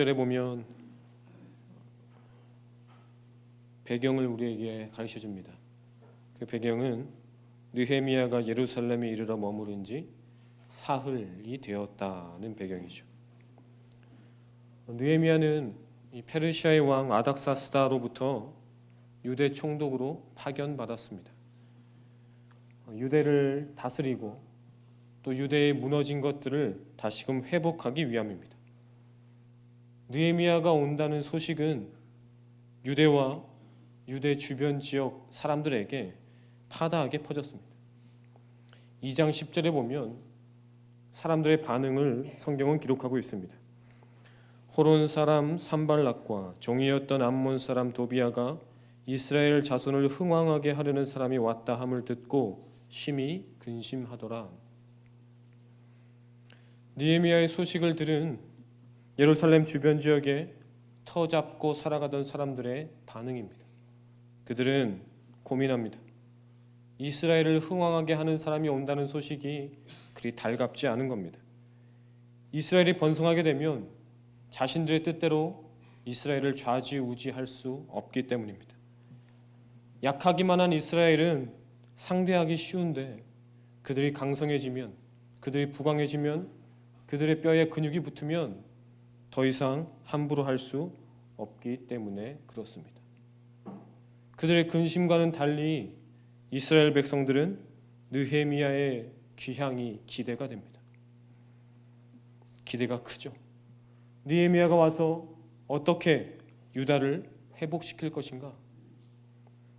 11절에 보면 배경을 우리에게 가르쳐 줍니다. 그 배경은 느헤미야가 예루살렘에 이르러 머무른 지 사흘이 되었다는 배경이죠. 느헤미야는 이 페르시아의 왕 아닥사스다로부터 유대 총독으로 파견받았습니다. 유대를 다스리고 또 유대의 무너진 것들을 다시금 회복하기 위함입니다. 느헤미야가 온다는 소식은 유대와 유대 주변 지역 사람들에게 파다하게 퍼졌습니다. 2장 10절에 보면 사람들의 반응을 성경은 기록하고 있습니다. 호론 사람 산발락과 종이었던 암몬 사람 도비아가 이스라엘 자손을 흥왕하게 하려는 사람이 왔다 함을 듣고 심히 근심하더라. 니에미아의 소식을 들은 예루살렘 주변 지역에 터 잡고 살아가던 사람들의 반응입니다. 그들은 고민합니다. 이스라엘을 흥왕하게 하는 사람이 온다는 소식이 그리 달갑지 않은 겁니다. 이스라엘이 번성하게 되면 자신들의 뜻대로 이스라엘을 좌지우지할 수 없기 때문입니다. 약하기만 한 이스라엘은 상대하기 쉬운데 그들이 강성해지면 그들이 부강해지면 그들의 뼈에 근육이 붙으면 더 이상 함부로 할 수 없기 때문에 그렇습니다. 그들의 근심과는 달리 이스라엘 백성들은 느헤미야의 귀향이 기대가 됩니다. 기대가 크죠. 느헤미야가 와서 어떻게 유다를 회복시킬 것인가?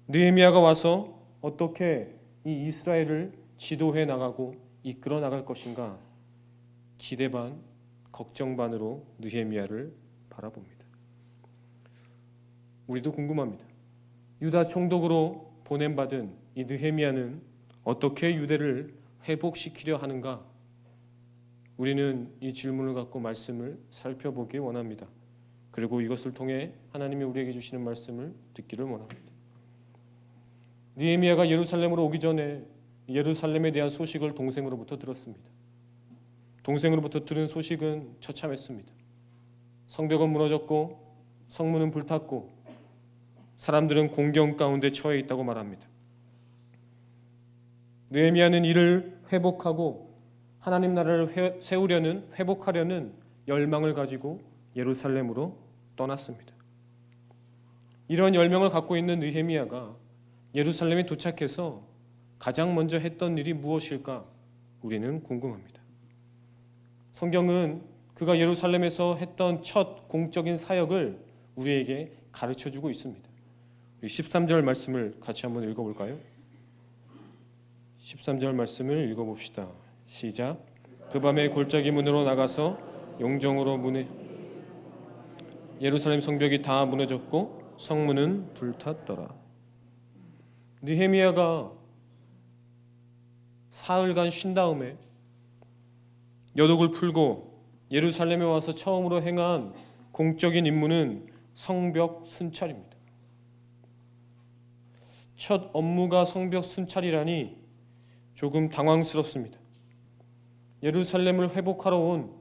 느헤미야가 와서 어떻게 이 이스라엘을 지도해 나가고 이끌어 나갈 것인가? 기대 반, 걱정 반으로 느헤미야를 바라봅니다. 우리도 궁금합니다. 유다 총독으로 보냄 받은 이 느헤미야는 어떻게 유대를 회복시키려 하는가? 우리는 이 질문을 갖고 말씀을 살펴보기 원합니다. 그리고 이것을 통해 하나님이 우리에게 주시는 말씀을 듣기를 원합니다. 느헤미야가 예루살렘으로 오기 전에 예루살렘에 대한 소식을 동생으로부터 들었습니다. 동생으로부터 들은 소식은 처참했습니다. 성벽은 무너졌고 성문은 불탔고 사람들은 공경 가운데 처해 있다고 말합니다. 느헤미야는 이를 회복하고 하나님 나라를 회, 세우려는 회복하려는 열망을 가지고 예루살렘으로 떠났습니다. 이런 열망을 갖고 있는 느헤미야가 예루살렘에 도착해서 가장 먼저 했던 일이 무엇일까? 우리는 궁금합니다. 성경은 그가 예루살렘에서 했던 첫 공적인 사역을 우리에게 가르쳐 주고 있습니다. 13절 말씀을 같이 한번 읽어 볼까요? 13절 말씀을 읽어 봅시다. 시작. 그 밤에 골짜기 문으로 나가서 용정으로 문에 예루살렘 성벽이 다 무너졌고 성문은 불탔더라. 느헤미야가 사흘간 쉰 다음에 여독을 풀고 예루살렘에 와서 처음으로 행한 공적인 임무는 성벽 순찰입니다. 첫 업무가 성벽 순찰이라니 조금 당황스럽습니다. 예루살렘을 회복하러 온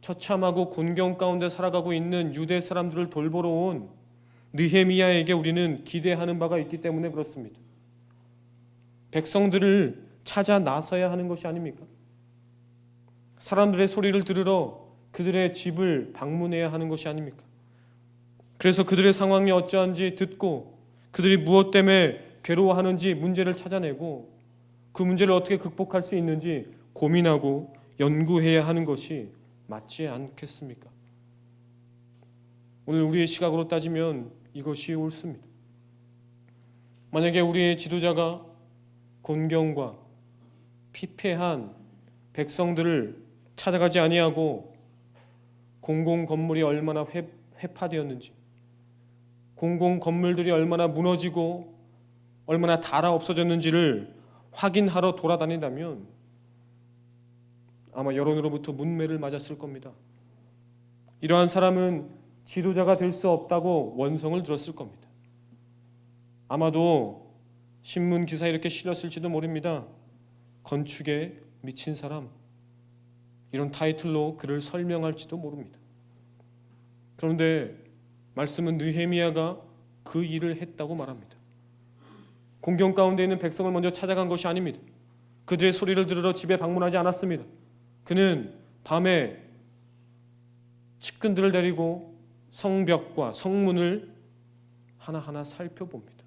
처참하고 곤경 가운데 살아가고 있는 유대 사람들을 돌보러 온 느헤미야에게 우리는 기대하는 바가 있기 때문에 그렇습니다. 백성들을 찾아 나서야 하는 것이 아닙니까? 사람들의 소리를 들으러 그들의 집을 방문해야 하는 것이 아닙니까? 그래서 그들의 상황이 어떠한지 듣고 그들이 무엇 때문에 괴로워하는지 문제를 찾아내고 그 문제를 어떻게 극복할 수 있는지 고민하고 연구해야 하는 것이 맞지 않겠습니까? 오늘 우리의 시각으로 따지면 이것이 옳습니다. 만약에 우리의 지도자가 곤경과 피폐한 백성들을 찾아가지 아니하고 공공 건물이 얼마나 회, 회파되었는지 공공 건물들이 얼마나 무너지고 얼마나 달아 없어졌는지를 확인하러 돌아다닌다면 아마 여론으로부터 문매를 맞았을 겁니다. 이러한 사람은 지도자가 될 수 없다고 원성을 들었을 겁니다. 아마도 신문 기사에 이렇게 실렸을지도 모릅니다. 건축에 미친 사람 이런 타이틀로 그를 설명할지도 모릅니다. 그런데 말씀은 느헤미야가 그 일을 했다고 말합니다. 공경 가운데 있는 백성을 먼저 찾아간 것이 아닙니다. 그들의 소리를 들으러 집에 방문하지 않았습니다. 그는 밤에 측근들을 데리고 성벽과 성문을 하나하나 살펴봅니다.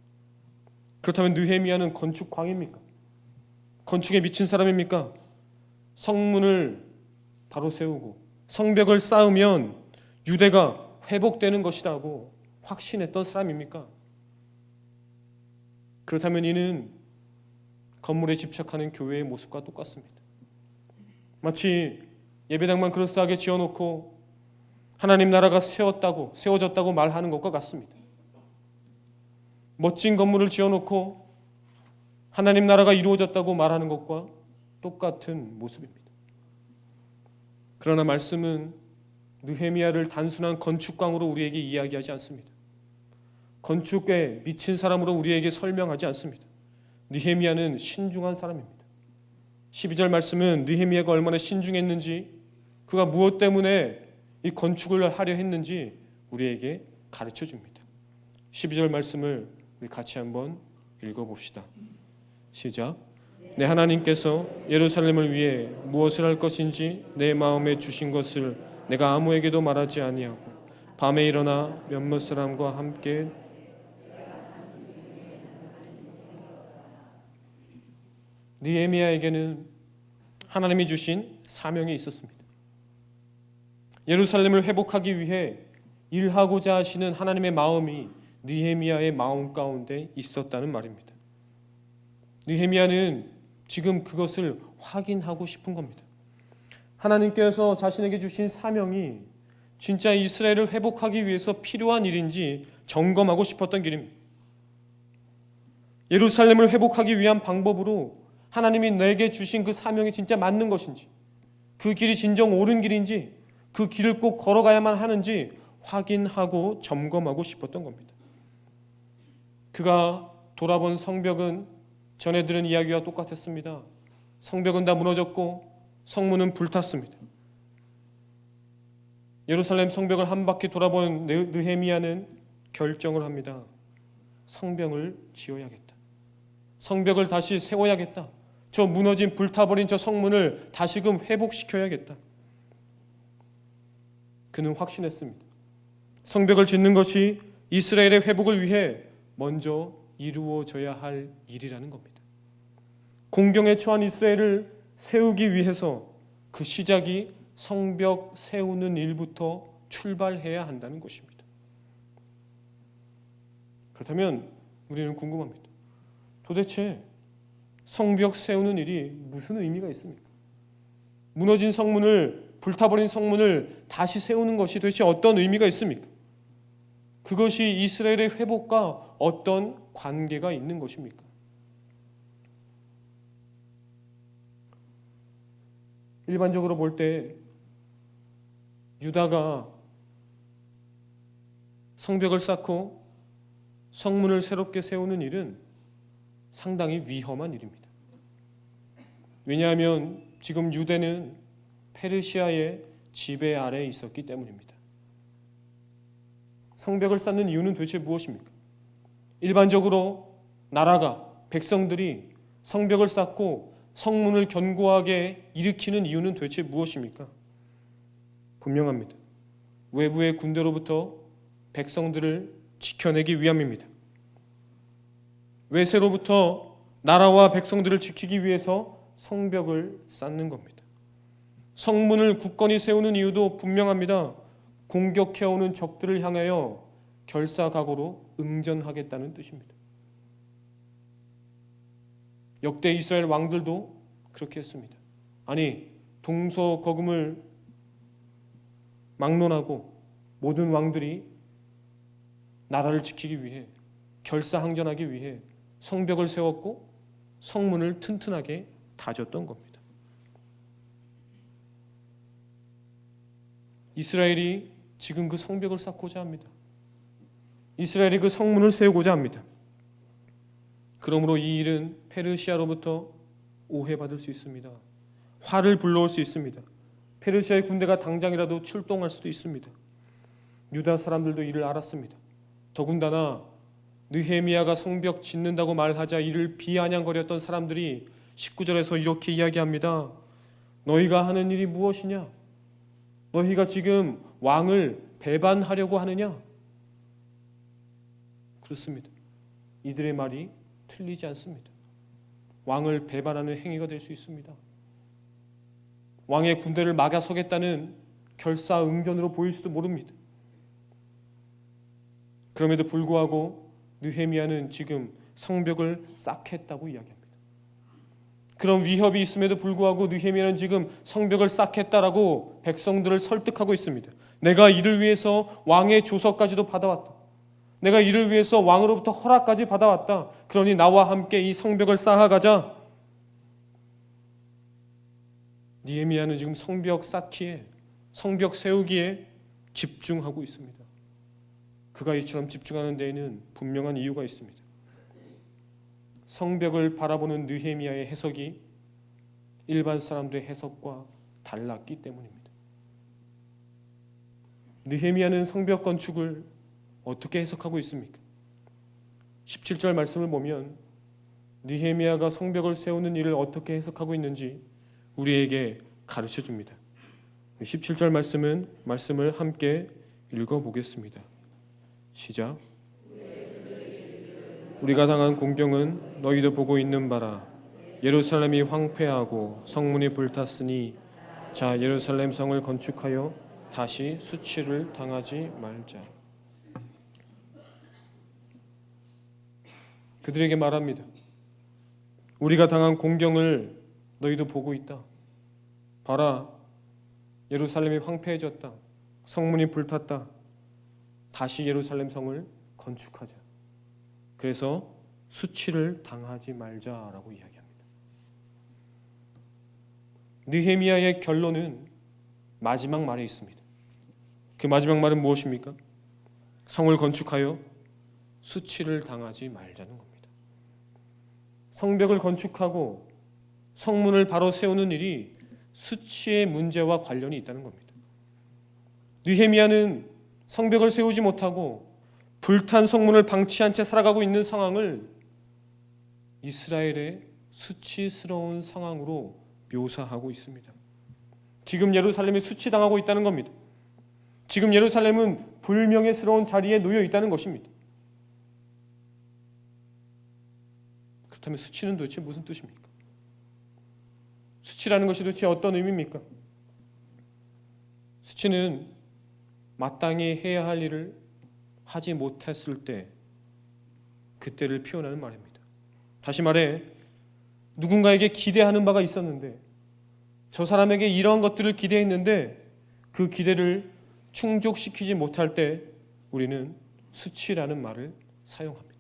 그렇다면 느헤미야는 건축광입니까? 건축에 미친 사람입니까? 성문을 바로 세우고 성벽을 쌓으면 유대가 회복되는 것이라고 확신했던 사람입니까? 그렇다면 이는 건물에 집착하는 교회의 모습과 똑같습니다. 마치 예배당만 그럴싸하게 지어놓고 하나님 나라가 세웠다고 세워졌다고 말하는 것과 같습니다. 멋진 건물을 지어놓고 하나님 나라가 이루어졌다고 말하는 것과 똑같은 모습입니다. 그러나 말씀은 느헤미야를 단순한 건축광으로 우리에게 이야기하지 않습니다. 건축에 미친 사람으로 우리에게 설명하지 않습니다. 느헤미야는 신중한 사람입니다. 12절 말씀은 느헤미야가 얼마나 신중했는지 그가 무엇 때문에 이 건축을 하려 했는지 우리에게 가르쳐 줍니다. 12절 말씀을 우리 같이 한번 읽어 봅시다. 시작. 내 하나님께서 예루살렘을 위해 무엇을 할 것인지 내 마음에 주신 것을 내가 아무에게도 말하지 아니하고 밤에 일어나 몇몇 사람과 함께 니에미아에게는 하나님이 주신 사명이 있었습니다. 예루살렘을 회복하기 위해 일하고자 하시는 하나님의 마음이 느헤미야의 마음 가운데 있었다는 말입니다. 느헤미야는 지금 그것을 확인하고 싶은 겁니다. 하나님께서 자신에게 주신 사명이 진짜 이스라엘을 회복하기 위해서 필요한 일인지 점검하고 싶었던 길입니다. 예루살렘을 회복하기 위한 방법으로 하나님이 내게 주신 그 사명이 진짜 맞는 것인지, 그 길이 진정 옳은 길인지, 그 길을 꼭 걸어가야만 하는지 확인하고 점검하고 싶었던 겁니다. 그가 돌아본 성벽은 전에 들은 이야기와 똑같았습니다. 성벽은 다 무너졌고 성문은 불탔습니다. 예루살렘 성벽을 한 바퀴 돌아본 느헤미야는 결정을 합니다. 성벽을 지어야겠다. 성벽을 다시 세워야겠다. 저 무너진 불타버린 저 성문을 다시금 회복시켜야겠다. 그는 확신했습니다. 성벽을 짓는 것이 이스라엘의 회복을 위해 먼저 이루어져야 할 일이라는 겁니다. 공경에 처한 이스라엘을 세우기 위해서 그 시작이 성벽 세우는 일부터 출발해야 한다는 것입니다. 그렇다면 우리는 궁금합니다. 도대체 성벽 세우는 일이 무슨 의미가 있습니까? 무너진 성문을 불타버린 성문을 다시 세우는 것이 도대체 어떤 의미가 있습니까? 그것이 이스라엘의 회복과 어떤 관계가 있는 것입니까? 일반적으로 볼 때 유다가 성벽을 쌓고 성문을 새롭게 세우는 일은 상당히 위험한 일입니다. 왜냐하면 지금 유대는 페르시아의 지배 아래에 있었기 때문입니다. 성벽을 쌓는 이유는 도대체 무엇입니까? 일반적으로 나라가 백성들이 성벽을 쌓고 성문을 견고하게 일으키는 이유는 도대체 무엇입니까? 분명합니다. 외부의 군대로부터 백성들을 지켜내기 위함입니다. 외세로부터 나라와 백성들을 지키기 위해서 성벽을 쌓는 겁니다. 성문을 굳건히 세우는 이유도 분명합니다. 공격해오는 적들을 향하여 결사각오로 응전하겠다는 뜻입니다. 역대 이스라엘 왕들도 그렇게 했습니다. 아니 동서거금을 막론하고 모든 왕들이 나라를 지키기 위해 결사항전하기 위해 성벽을 세웠고 성문을 튼튼하게 다졌던 겁니다. 이스라엘이 지금 그 성벽을 쌓고자 합니다. 이스라엘이 그 성문을 세우고자 합니다. 그러므로 이 일은 페르시아로부터 오해받을 수 있습니다. 화를 불러올 수 있습니다. 페르시아의 군대가 당장이라도 출동할 수도 있습니다. 유다 사람들도 이를 알았습니다. 더군다나 느헤미야가 성벽 짓는다고 말하자 이를 비아냥거렸던 사람들이 19절에서 이렇게 이야기합니다. 너희가 하는 일이 무엇이냐? 너희가 지금 왕을 배반하려고 하느냐? 그렇습니다. 이들의 말이 틀리지 않습니다. 왕을 배반하는 행위가 될 수 있습니다. 왕의 군대를 막아서겠다는 결사응전으로 보일 수도 모릅니다. 그럼에도 불구하고 느헤미야는 지금 성벽을 쌓겠다고 이야기합니다. 그런 위협이 있음에도 불구하고 느헤미야는 지금 성벽을 쌓겠다라고 백성들을 설득하고 있습니다. 내가 이를 위해서 왕의 조서까지도 받아왔다. 내가 이를 위해서 왕으로부터 허락까지 받아왔다. 그러니 나와 함께 이 성벽을 쌓아가자. 니에미야는 지금 성벽 쌓기에 성벽 세우기에 집중하고 있습니다. 그가 이처럼 집중하는 데에는 분명한 이유가 있습니다. 성벽을 바라보는 느헤미야의 해석이 일반 사람들의 해석과 달랐기 때문입니다. 느헤미야는 성벽 건축을 어떻게 해석하고 있습니까? 17절 말씀을 보면 느헤미야가 성벽을 세우는 일을 어떻게 해석하고 있는지 우리에게 가르쳐 줍니다. 17절 말씀은 말씀을 함께 읽어 보겠습니다. 시작. 우리가 당한 공경은 너희도 보고 있는 바라. 예루살렘이 황폐하고 성문이 불탔으니 자 예루살렘 성을 건축하여 다시 수치를 당하지 말자. 그들에게 말합니다. 우리가 당한 공경을 너희도 보고 있다. 봐라. 예루살렘이 황폐해졌다. 성문이 불탔다. 다시 예루살렘 성을 건축하자. 그래서 수치를 당하지 말자라고 이야기합니다. 느헤미야의 결론은 마지막 말에 있습니다. 그 마지막 말은 무엇입니까? 성을 건축하여 수치를 당하지 말자는 겁니다. 성벽을 건축하고 성문을 바로 세우는 일이 수치의 문제와 관련이 있다는 겁니다. 느헤미야는 성벽을 세우지 못하고 불탄 성문을 방치한 채 살아가고 있는 상황을 이스라엘의 수치스러운 상황으로 묘사하고 있습니다. 지금 예루살렘이 수치당하고 있다는 겁니다. 지금 예루살렘은 불명예스러운 자리에 놓여 있다는 것입니다. 그렇다면 수치는 도대체 무슨 뜻입니까? 수치라는 것이 도대체 어떤 의미입니까? 수치는 마땅히 해야 할 일을 하지 못했을 때 그때를 표현하는 말입니다. 다시 말해 누군가에게 기대하는 바가 있었는데 저 사람에게 이러한 것들을 기대했는데 그 기대를 충족시키지 못할 때 우리는 수치라는 말을 사용합니다.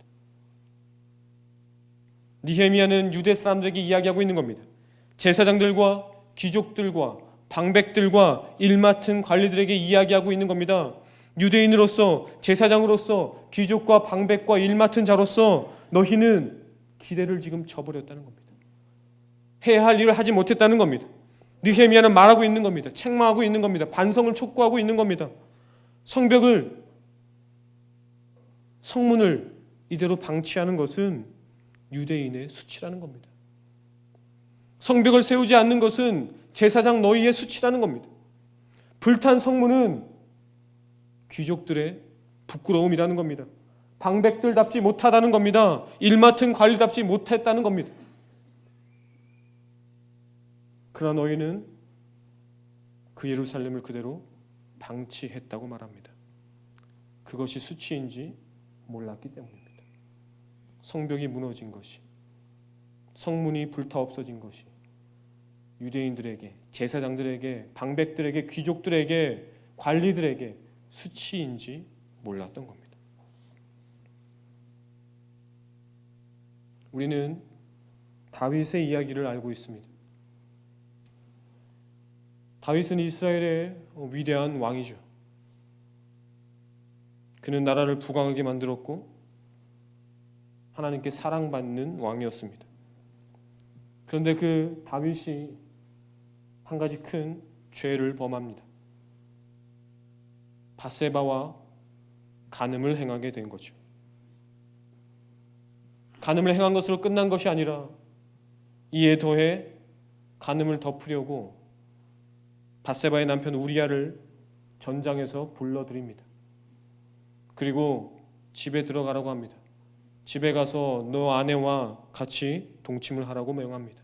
니헤미야는 유대 사람들에게 이야기하고 있는 겁니다. 제사장들과 귀족들과 방백들과 일 맡은 관리들에게 이야기하고 있는 겁니다. 유대인으로서 제사장으로서 귀족과 방백과 일 맡은 자로서 너희는 기대를 지금 저버렸다는 겁니다. 해야 할 일을 하지 못했다는 겁니다. 느헤미야는 말하고 있는 겁니다. 책망하고 있는 겁니다. 반성을 촉구하고 있는 겁니다. 성벽을 성문을 이대로 방치하는 것은 유대인의 수치라는 겁니다. 성벽을 세우지 않는 것은 제사장 너희의 수치라는 겁니다. 불탄 성문은 귀족들의 부끄러움이라는 겁니다. 방백들답지 못하다는 겁니다. 일 맡은 관리답지 못했다는 겁니다. 그러나 너희는 그 예루살렘을 그대로 방치했다고 말합니다. 그것이 수치인지 몰랐기 때문입니다. 성벽이 무너진 것이, 성문이 불타 없어진 것이, 유대인들에게, 제사장들에게, 방백들에게, 귀족들에게, 관리들에게 수치인지 몰랐던 겁니다. 우리는 다윗의 이야기를 알고 있습니다. 다윗은 이스라엘의 위대한 왕이죠. 그는 나라를 부강하게 만들었고 하나님께 사랑받는 왕이었습니다. 그런데 그 다윗이 한 가지 큰 죄를 범합니다. 바세바와 간음을 행하게 된 거죠. 간음을 행한 것으로 끝난 것이 아니라 이에 더해 간음을 덮으려고 바세바의 남편 우리아를 전장에서 불러들입니다. 그리고 집에 들어가라고 합니다. 집에 가서 너 아내와 같이 동침을 하라고 명합니다.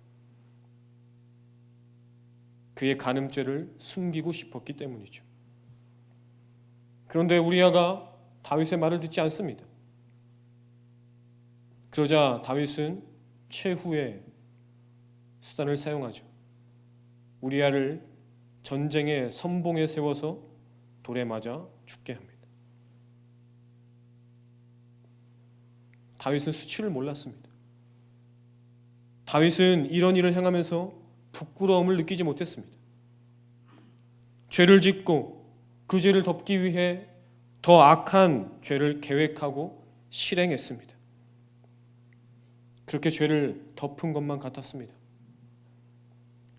그의 간음죄를 숨기고 싶었기 때문이죠. 그런데 우리아가 다윗의 말을 듣지 않습니다. 그러자 다윗은 최후의 수단을 사용하죠. 우리아를 전쟁의 선봉에 세워서 돌에 맞아 죽게 합니다. 다윗은 수치를 몰랐습니다. 다윗은 이런 일을 행하면서 부끄러움을 느끼지 못했습니다. 죄를 짓고 그 죄를 덮기 위해 더 악한 죄를 계획하고 실행했습니다. 그렇게 죄를 덮은 것만 같았습니다.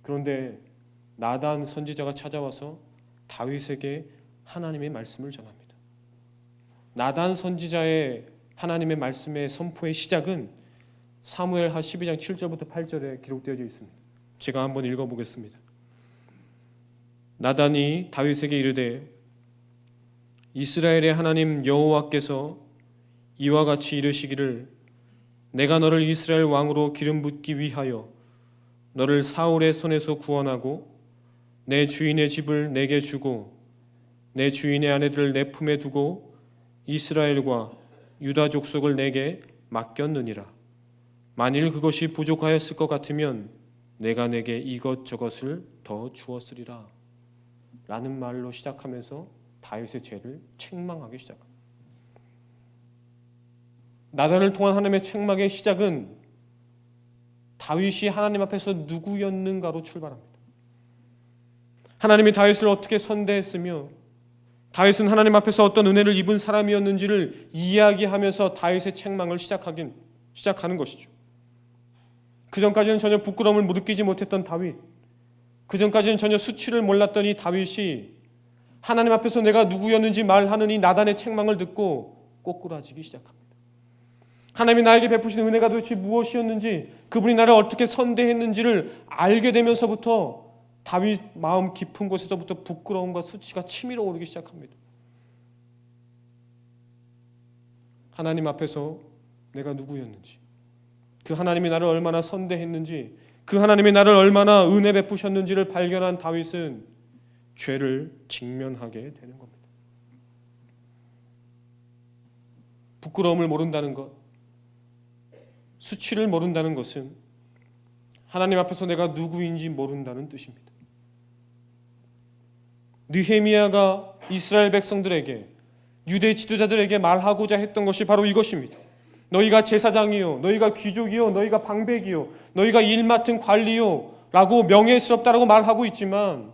그런데 나단 선지자가 찾아와서 다윗에게 하나님의 말씀을 전합니다. 나단 선지자의 하나님의 말씀의 선포의 시작은 사무엘하 12장 7절부터 8절에 기록되어 있습니다. 제가 한번 읽어 보겠습니다. 나단이 다윗에게 이르되 이스라엘의 하나님 여호와께서 이와 같이 이르시기를 내가 너를 이스라엘 왕으로 기름 붓기 위하여 너를 사울의 손에서 구원하고 내 주인의 집을 내게 주고 내 주인의 아내들을 내 품에 두고 이스라엘과 유다 족속을 내게 맡겼느니라. 만일 그것이 부족하였을 것 같으면 내가 내게 이것 저것을 더 주었으리라. 라는 말로 시작하면서 다윗의 죄를 책망하기 시작합니다. 나단을 통한 하나님의 책망의 시작은 다윗이 하나님 앞에서 누구였는가로 출발합니다. 하나님이 다윗을 어떻게 선대했으며 다윗은 하나님 앞에서 어떤 은혜를 입은 사람이었는지를 이야기하면서 다윗의 책망을 시작하긴 시작하는 것이죠. 그 전까지는 전혀 부끄러움을 느끼지 못했던 다윗, 그 전까지는 전혀 수치를 몰랐던 이 다윗이 하나님 앞에서 내가 누구였는지 말하는 이 나단의 책망을 듣고 꼬꾸라지기 시작합니다. 하나님이 나에게 베푸신 은혜가 도대체 무엇이었는지, 그분이 나를 어떻게 선대했는지를 알게 되면서부터 다윗 마음 깊은 곳에서부터 부끄러움과 수치가 치밀어 오르기 시작합니다. 하나님 앞에서 내가 누구였는지, 그 하나님이 나를 얼마나 선대했는지, 그 하나님이 나를 얼마나 은혜 베푸셨는지를 발견한 다윗은 죄를 직면하게 되는 겁니다. 부끄러움을 모른다는 것, 수치를 모른다는 것은 하나님 앞에서 내가 누구인지 모른다는 뜻입니다. 느헤미야가 이스라엘 백성들에게 유대 지도자들에게 말하고자 했던 것이 바로 이것입니다. 너희가 제사장이요, 너희가 귀족이요, 너희가 방백이요, 너희가 일 맡은 관리요 라고 명예스럽다라고 말하고 있지만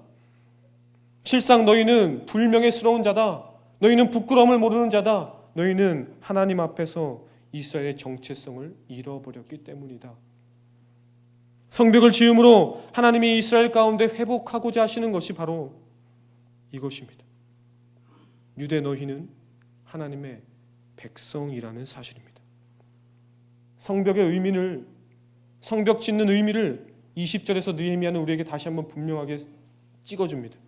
실상 너희는 불명예스러운 자다. 너희는 부끄러움을 모르는 자다. 너희는 하나님 앞에서 이스라엘의 정체성을 잃어버렸기 때문이다. 성벽을 지음으로 하나님이 이스라엘 가운데 회복하고자 하시는 것이 바로 이것입니다. 유대 너희는 하나님의 백성이라는 사실입니다. 성벽의 의미를 성벽 짓는 의미를 20절에서 느헤미야는 우리에게 다시 한번 분명하게 찍어 줍니다.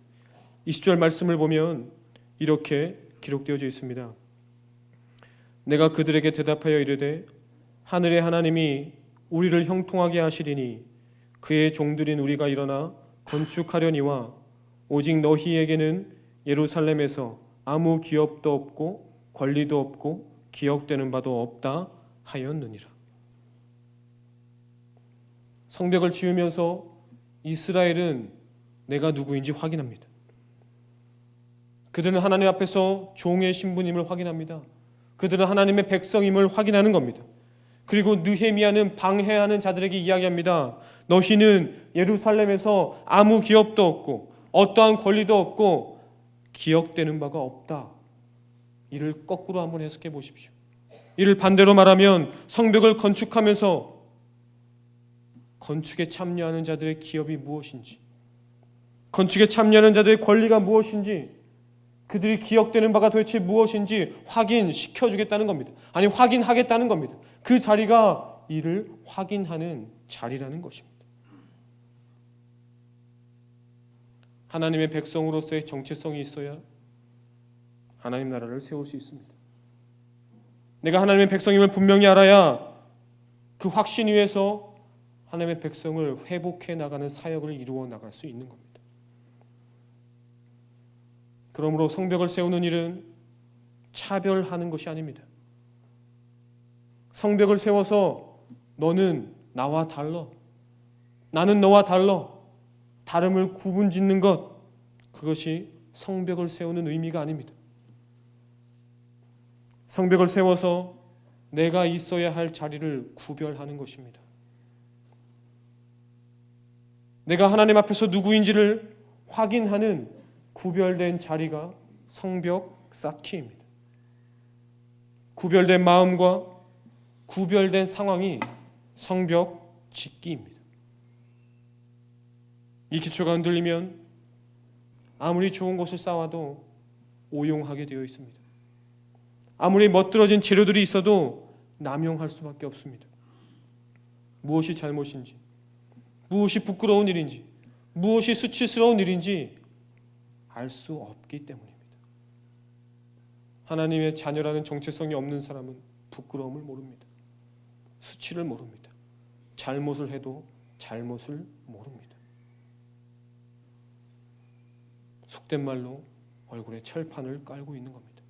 20절 말씀을 보면 이렇게 기록되어 있습니다. 내가 그들에게 대답하여 이르되 하늘의 하나님이 우리를 형통하게 하시리니 그의 종들인 우리가 일어나 건축하려니와 오직 너희에게는 예루살렘에서 아무 기업도 없고 권리도 없고 기억되는 바도 없다 하였느니라. 성벽을 지으면서 이스라엘은 내가 누구인지 확인합니다. 그들은 하나님 앞에서 종의 신분임을 확인합니다. 그들은 하나님의 백성임을 확인하는 겁니다. 그리고 느헤미야는 방해하는 자들에게 이야기합니다. 너희는 예루살렘에서 아무 기업도 없고 어떠한 권리도 없고 기억되는 바가 없다. 이를 거꾸로 한번 해석해 보십시오. 이를 반대로 말하면 성벽을 건축하면서 건축에 참여하는 자들의 기업이 무엇인지, 건축에 참여하는 자들의 권리가 무엇인지, 그들이 기억되는 바가 도대체 무엇인지 확인시켜 주겠다는 겁니다. 아니 확인하겠다는 겁니다. 그 자리가 이를 확인하는 자리라는 것입니다. 하나님의 백성으로서의 정체성이 있어야 하나님 나라를 세울 수 있습니다. 내가 하나님의 백성임을 분명히 알아야 그 확신 위에서 하나님의 백성을 회복해 나가는 사역을 이루어 나갈 수 있는 겁니다. 그러므로 성벽을 세우는 일은 차별하는 것이 아닙니다. 성벽을 세워서 너는 나와 달러, 나는 너와 달러, 다름을 구분 짓는 것, 그것이 성벽을 세우는 의미가 아닙니다. 성벽을 세워서 내가 있어야 할 자리를 구별하는 것입니다. 내가 하나님 앞에서 누구인지를 확인하는 구별된 자리가 성벽 쌓기입니다. 구별된 마음과 구별된 상황이 성벽 짓기입니다. 이 기초가 흔들리면 아무리 좋은 것을 쌓아도 오용하게 되어 있습니다. 아무리 멋들어진 재료들이 있어도 남용할 수밖에 없습니다. 무엇이 잘못인지, 무엇이 부끄러운 일인지, 무엇이 수치스러운 일인지 알 수 없기 때문입니다. 하나님의 자녀라는 정체성이 없는 사람은 부끄러움을 모릅니다. 수치를 모릅니다. 잘못을 해도 잘못을 모릅니다. 속된 말로 얼굴에 철판을 깔고 있는 겁니다.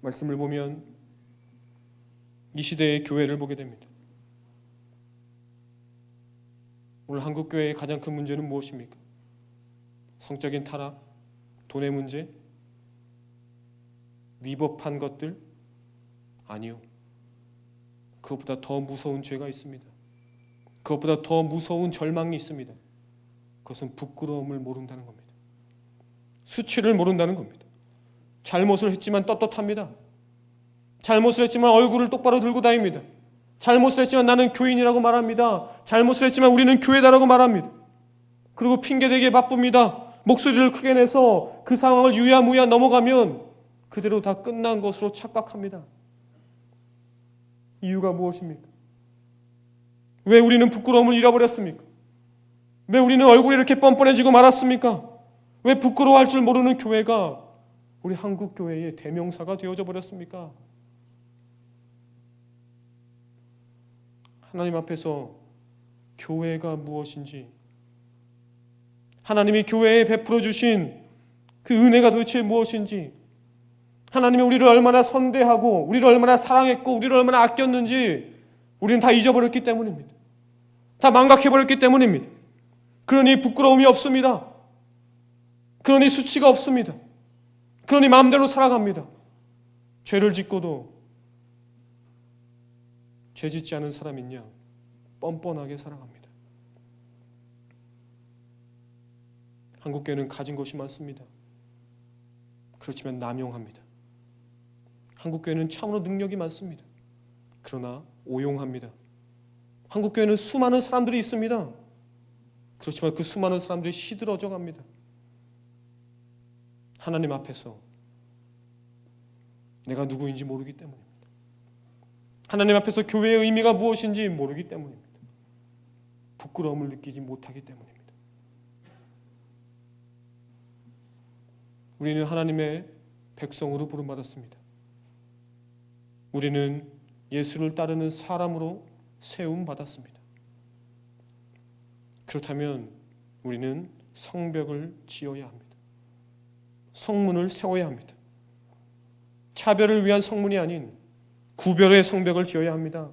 말씀을 보면 이 시대의 교회를 보게 됩니다. 오늘 한국 교회의 가장 큰 문제는 무엇입니까? 성적인 타락, 돈의 문제, 위법한 것들 아니요. 그것보다 더 무서운 죄가 있습니다. 그것보다 더 무서운 절망이 있습니다. 그것은 부끄러움을 모른다는 겁니다. 수치를 모른다는 겁니다. 잘못을 했지만 떳떳합니다. 잘못을 했지만 얼굴을 똑바로 들고 다닙니다. 잘못을 했지만 나는 교인이라고 말합니다. 잘못을 했지만 우리는 교회다라고 말합니다. 그리고 핑계대기에 바쁩니다. 목소리를 크게 내서 그 상황을 유야무야 넘어가면 그대로 다 끝난 것으로 착각합니다. 이유가 무엇입니까? 왜 우리는 부끄러움을 잃어버렸습니까? 왜 우리는 얼굴이 이렇게 뻔뻔해지고 말았습니까? 왜 부끄러워할 줄 모르는 교회가 우리 한국 교회의 대명사가 되어져 버렸습니까? 하나님 앞에서 교회가 무엇인지 하나님이 교회에 베풀어 주신 그 은혜가 도대체 무엇인지 하나님이 우리를 얼마나 선대하고 우리를 얼마나 사랑했고 우리를 얼마나 아꼈는지 우리는 다 잊어버렸기 때문입니다. 다 망각해버렸기 때문입니다. 그러니 부끄러움이 없습니다. 그러니 수치가 없습니다. 그러니 마음대로 살아갑니다. 죄를 짓고도 죄 짓지 않은 사람이냐 뻔뻔하게 살아갑니다. 한국 교회는 가진 것이 많습니다. 그렇지만 남용합니다. 한국 교회는 참으로 능력이 많습니다. 그러나 오용합니다. 한국 교회는 수많은 사람들이 있습니다. 그렇지만 그 수많은 사람들이 시들어져 갑니다. 하나님 앞에서 내가 누구인지 모르기 때문입니다. 하나님 앞에서 교회의 의미가 무엇인지 모르기 때문입니다. 부끄러움을 느끼지 못하기 때문입니다. 우리는 하나님의 백성으로 부름받았습니다. 우리는 예수를 따르는 사람으로 세움 받았습니다. 그렇다면 우리는 성벽을 지어야 합니다. 성문을 세워야 합니다. 차별을 위한 성문이 아닌 구별의 성벽을 지어야 합니다.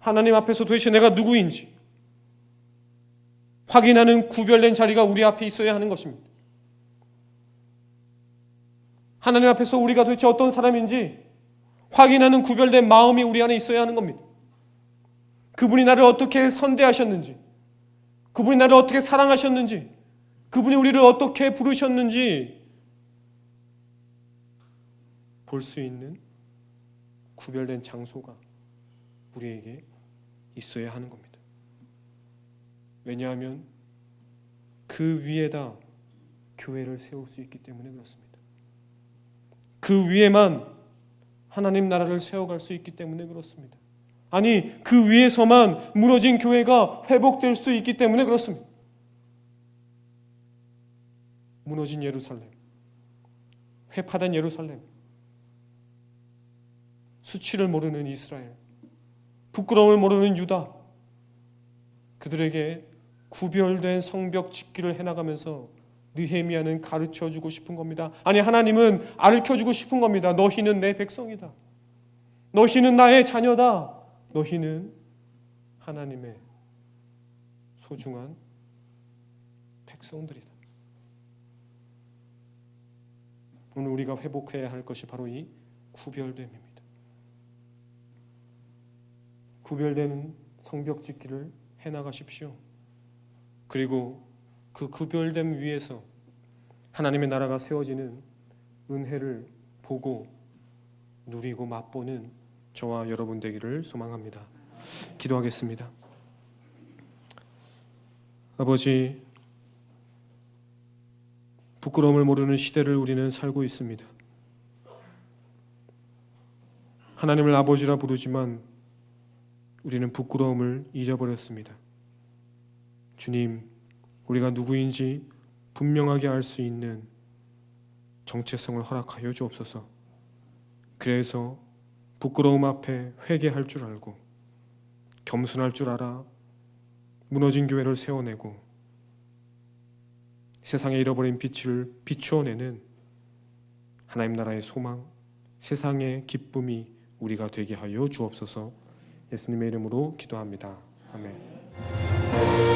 하나님 앞에서 도대체 내가 누구인지 확인하는 구별된 자리가 우리 앞에 있어야 하는 것입니다. 하나님 앞에서 우리가 도대체 어떤 사람인지 확인하는 구별된 마음이 우리 안에 있어야 하는 겁니다. 그분이 나를 어떻게 선대하셨는지, 그분이 나를 어떻게 사랑하셨는지, 그분이 우리를 어떻게 부르셨는지 볼 수 있는 구별된 장소가 우리에게 있어야 하는 겁니다. 왜냐하면 그 위에다 교회를 세울 수 있기 때문에 그렇습니다. 그 위에만 하나님 나라를 세워갈 수 있기 때문에 그렇습니다. 아니 그 위에서만 무너진 교회가 회복될 수 있기 때문에 그렇습니다. 무너진 예루살렘, 회파된 예루살렘, 수치를 모르는 이스라엘, 부끄러움을 모르는 유다, 그들에게 구별된 성벽 짓기를 해나가면서 느헤미야는 가르쳐 주고 싶은 겁니다. 아니 하나님은 가르쳐 주고 싶은 겁니다. 너희는 내 백성이다. 너희는 나의 자녀다. 너희는 하나님의 소중한 백성들이다. 오늘 우리가 회복해야 할 것이 바로 이 구별됨입니다. 구별되는 성벽 짓기를 해 나가십시오. 그리고 그 구별됨 위에서 하나님의 나라가 세워지는 은혜를 보고 누리고 맛보는 저와 여러분 되기를 소망합니다. 기도하겠습니다. 아버지 부끄러움을 모르는 시대를 우리는 살고 있습니다. 하나님을 아버지라 부르지만 우리는 부끄러움을 잊어버렸습니다. 주님, 우리가 누구인지 분명하게 알 수 있는 정체성을 허락하여 주옵소서. 그래서 부끄러움 앞에 회개할 줄 알고 겸손할 줄 알아 무너진 교회를 세워내고 세상에 잃어버린 빛을 비추어내는 하나님 나라의 소망, 세상의 기쁨이 우리가 되게 하여 주옵소서. 예수님의 이름으로 기도합니다. 아멘.